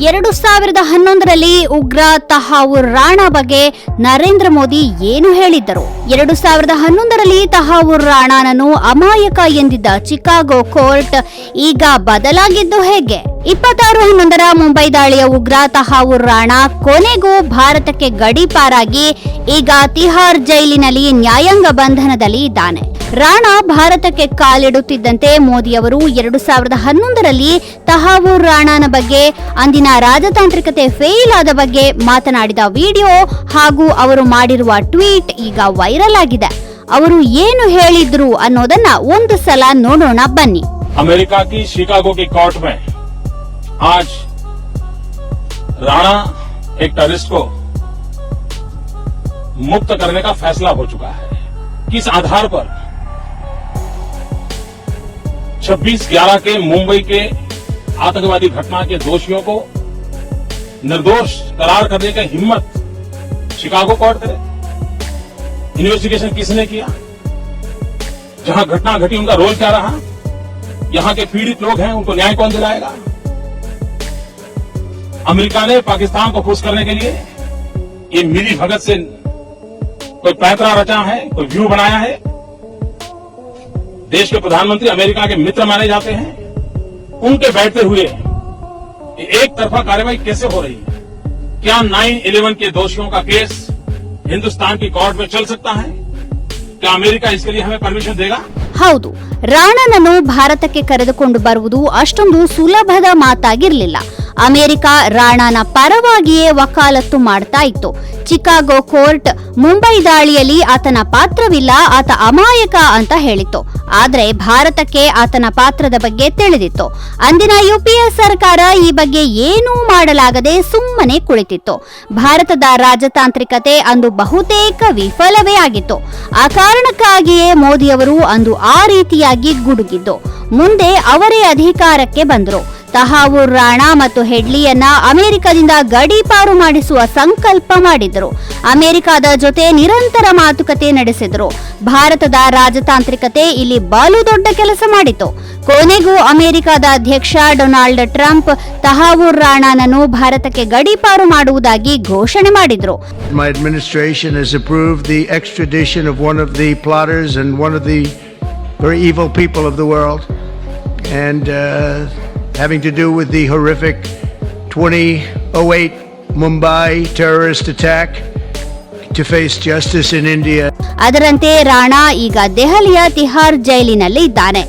ಎರಡು ಸಾವಿರದ ಹನ್ನೊಂದರಲ್ಲಿ ಉಗ್ರ ತಹಾವೂರ್ ರಾಣಾ ಬಗ್ಗೆ ನರೇಂದ್ರ ಮೋದಿ ಏನು ಹೇಳಿದ್ದರು? ಎರಡು ಸಾವಿರದ ಹನ್ನೊಂದರಲ್ಲಿ ತಹಾವೂರ್ ರಾಣಾನನ್ನು ಅಮಾಯಕ ಎಂದಿದ್ದ ಚಿಕಾಗೋ ಕೋರ್ಟ್ ಈಗ ಬದಲಾಗಿದ್ದು ಹೇಗೆ? ಇಪ್ಪತ್ತಾರು ಹನ್ನೊಂದರ ಮುಂಬೈ ದಾಳಿಯ ಉಗ್ರ ತಹಾವೂರ್ ರಾಣಾ ಕೊನೆಗೂ ಭಾರತಕ್ಕೆ ಗಡೀಪಾರಾಗಿ ಈಗ ತಿಹಾರ್ ಜೈಲಿನಲ್ಲಿ ನ್ಯಾಯಾಂಗ ಬಂಧನದಲ್ಲಿ ಇದ್ದಾನೆ. ರಾಣಾ ಭಾರತಕ್ಕೆ ಕಾಲಿಡುತ್ತಿದ್ದಂತೆ ಮೋದಿಯವರು ಎರಡು ಸಾವಿರದ ಹನ್ನೊಂದರಲ್ಲಿ ತಹಾವೂರ್ ರಾಣಾನ ಬಗ್ಗೆ, ಅಂದಿನ ರಾಜತಾಂತ್ರಿಕತೆ ಫೇಲ್ ಆದ ಬಗ್ಗೆ ಮಾತನಾಡಿದ ವಿಡಿಯೋ ಹಾಗೂ ಅವರು ಮಾಡಿರುವ ಟ್ವೀಟ್ ಈಗ ವೈರಲ್ ಆಗಿದೆ. ಅವರು ಏನು ಹೇಳಿದ್ರು ಅನ್ನೋದನ್ನ ಒಂದು ಸಲ ನೋಡೋಣ ಬನ್ನಿ. ಅಮೆರಿಕಾ ಕಿ ಶಿಕಾಗೋ आज राणा एक टेररिस्ट को मुक्त करने का फैसला हो चुका है। किस आधार पर? 26 ग्यारह के मुंबई के आतंकवादी घटना के दोषियों को निर्दोष करार करने की हिम्मत शिकागो कोर्ट करे। इन्वेस्टिगेशन किसने किया? जहाँ घटना घटी उनका रोल क्या रहा? यहाँ के पीड़ित लोग हैं, उनको न्याय कौन दिलाएगा? अमेरिका ने पाकिस्तान को खुश करने के लिए ये मिली भगत से कोई पैतरा रचा है कोई व्यू बनाया है देश के प्रधानमंत्री अमेरिका के मित्र माने जाते हैं उनके बैठते हुए ये एक तरफा कार्यवाही कैसे हो रही है क्या नाइन इलेवन के दोषियों का केस हिंदुस्तान की कोर्ट में चल सकता है क्या अमेरिका इसके लिए हमें परमिशन देगा ಹೌದು ರಾಣನನ್ನು ಭಾರತಕ್ಕೆ ಕರೆದುಕೊಂಡು ಬರುವುದು ಅಷ್ಟೊಂದು ಸುಲಭದ ಮಾತಾಗಿರ್ಲಿಲ್ಲ ಅಮೆರಿಕ ರಾಣಾನ ಪರವಾಗಿಯೇ ವಕಾಲತ್ತು ಮಾಡ್ತಾ ಇತ್ತು. ಚಿಕಾಗೋ ಕೋರ್ಟ್ ಮುಂಬೈ ದಾಳಿಯಲ್ಲಿ ಆತನ ಪಾತ್ರವಿಲ್ಲ, ಆತ ಅಮಾಯಕ ಅಂತ ಹೇಳಿತ್ತು. ಆದರೆ ಭಾರತಕ್ಕೆ ಆತನ ಪಾತ್ರದ ಬಗ್ಗೆ ತಿಳಿದಿತ್ತು. ಅಂದಿನ ಯುಪಿಎ ಸರ್ಕಾರ ಈ ಬಗ್ಗೆ ಏನೂ ಮಾಡಲಾಗದೆ ಸುಮ್ಮನೆ ಕುಳಿತಿತ್ತು. ಭಾರತದ ರಾಜತಾಂತ್ರಿಕತೆ ಅಂದು ಬಹುತೇಕ ವಿಫಲವೇ ಆಗಿತ್ತು. ಆ ಕಾರಣಕ್ಕಾಗಿಯೇ ಮೋದಿಯವರು ಅಂದು ಆ ರೀತಿಯಾಗಿ ಗುಡುಗಿದ್ದು. ಮುಂದೆ ಅವರೇ ಅಧಿಕಾರಕ್ಕೆ ಬಂದರು. ತಹಾವೂರ್ ರಾಣಾ ಮತ್ತು ಹೆಡ್ಲಿಯನ್ನ ಅಮೆರಿಕದಿಂದ ಗಡೀಪಾರು ಮಾಡಿಸುವ ಸಂಕಲ್ಪ ಮಾಡಿದರು. ಅಮೆರಿಕದ ಜೊತೆ ನಿರಂತರ ಮಾತುಕತೆ ನಡೆಸಿದರು. ಭಾರತದ ರಾಜತಾಂತ್ರಿಕತೆ ಇಲ್ಲಿ ಬಾಲು ದೊಡ್ಡ ಕೆಲಸ ಮಾಡಿತು. ಕೊನೆಗೂ ಅಮೆರಿಕದ ಅಧ್ಯಕ್ಷ ಡೊನಾಲ್ಡ್ ಟ್ರಂಪ್ ತಹಾವೂರ್ ರಾಣಾನನ್ನು ಭಾರತಕ್ಕೆ ಗಡೀಪಾರು ಮಾಡುವುದಾಗಿ ಘೋಷಣೆ ಮಾಡಿದ್ರು. My administration has approved the extradition of one of the plotters and one of the and uh, having to do with the horrific 2008 Mumbai terrorist attack to face justice in India. ಅದರಂತೆ ರಾಣಾ ಈಗ ದೆಹಲಿಯ ತಿಹಾರ್ ಜೈಲಿನಲ್ಲಿ ಇದ್ದಾನೆ